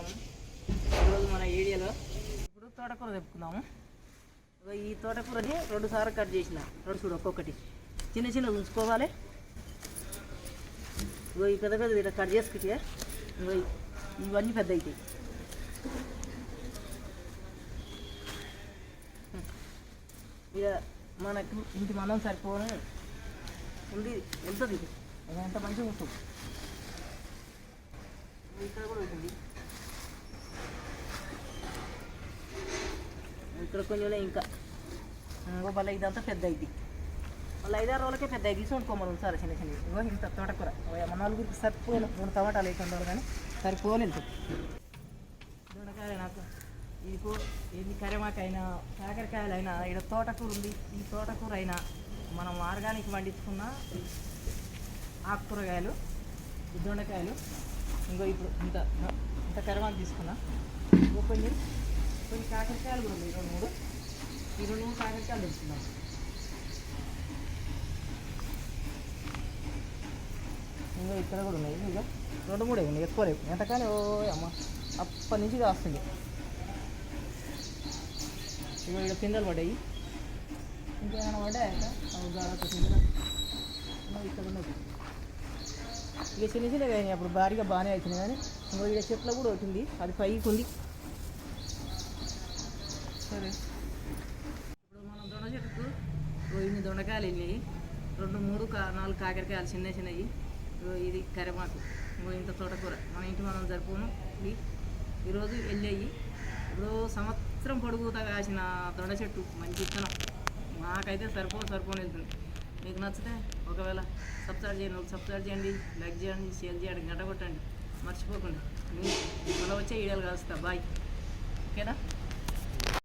నమస్కారం ఈరోజు మన ఏరియాలో ఇప్పుడు తోటకూర తెప్పుకుందాము. ఇగో ఈ తోటకూరని రెండు సార్లు కట్ చేసిన. రెండు చూడు ఒక్కొక్కటి. చిన్న చిన్న ఉంచుకోవాలి. ఇగో ఈ పెద్ద పెద్ద ఇట్లా కట్ చేసుకుంటే ఇగో ఇవన్నీ పెద్ద అవుతాయి. ఇక మనకు ఇంటి మనం సరిపోను ఉంది. వెళ్తుంది ఇది ఎంత మంచిగా ఉంటుంది? ఇక్కడ కూడా ఉంటుంది ఇక్కడ కొంచెం ఇంకా. ఇంకో మళ్ళీ ఇదంతా పెద్ద ఇది మళ్ళీ ఐదారు రోజులకే పెద్ద ఇది తీసుకొనుకోమని సార్ చిన్న చిన్న ఇంకో ఇంత తోటకూర. ఓ మన నలుగురికి సరిపోను మూడు టమాటాలు వేసుకుంటారు కానీ సరిపోలేదు దొండకాయలు దొండకాయ నాకు. ఇది కూ ఇది కరిమాకైనా కాకరకాయలైనా ఇక్కడ తోటకూర ఉంది ఈ తోటకూర అయినా మనం ఆర్గానిక్ పండించుకున్న ఆకుకూరగాయలు దొండకాయలు. ఇంకో ఇప్పుడు ఇంత ఇంత కరిమాకు తీసుకున్నా. ఇంకో కొంచెం కొన్ని కాకరకాయలు కూడా ఉన్నాయి. రెండు మూడు. ఈ రెండు మూడు కాకరకాయలు తెచ్చుకున్నాం ఇంకా ఇక్కడ కూడా ఉన్నాయి. ఇంకా రెండు మూడే ఉన్నాయి. ఎక్కువ లేవు. ఎంతకాని ఓ అమ్మ. అప్పటి నుంచి కాస్తుంది. ఇగో ఇక్కడ పిందలు పడ్డాయి. ఇంకేమైనా పడ్డాయి ఇక్కడ? ఉన్నది ఇక చిన్న చిన్నగా అయినాయి. అప్పుడు భారీగా బాగానే అవుతుంది కానీ ఇంకో ఇక్కడ చెట్లు కూడా అవుతుంది అది పైకి ఉంది. సరే. ఇప్పుడు మనం దొండ చెట్టుకు ఇన్ని దొండకాయలు వెళ్ళినాయి. రెండు మూడు కా నాలుగు కాకరకాయలు చిన్న చిన్నవి. ఇది కరిమాకు ఇంత తోటకూర. మన ఇంటి మనం జరుపును ఇది ఈరోజు వెళ్ళాయి. ఇప్పుడు సంవత్సరం పొడుగుతా కాసిన దొండ చెట్టు. మంచి ఇత్తనం మాకైతే సరిపో సరిపోని వెళ్తుంది. మీకు నచ్చితే ఒకవేళ సబ్స్క్రైబ్ చేయండి. సబ్స్క్రైబ్ చేయండి. లైక్ చేయండి. షేర్ చేయండి. గంట కొట్టండి. మర్చిపోకండి. మీ మళ్ళీ వచ్చే వీడియోలు కలుస్తా. బాయ్ ఓకేనా?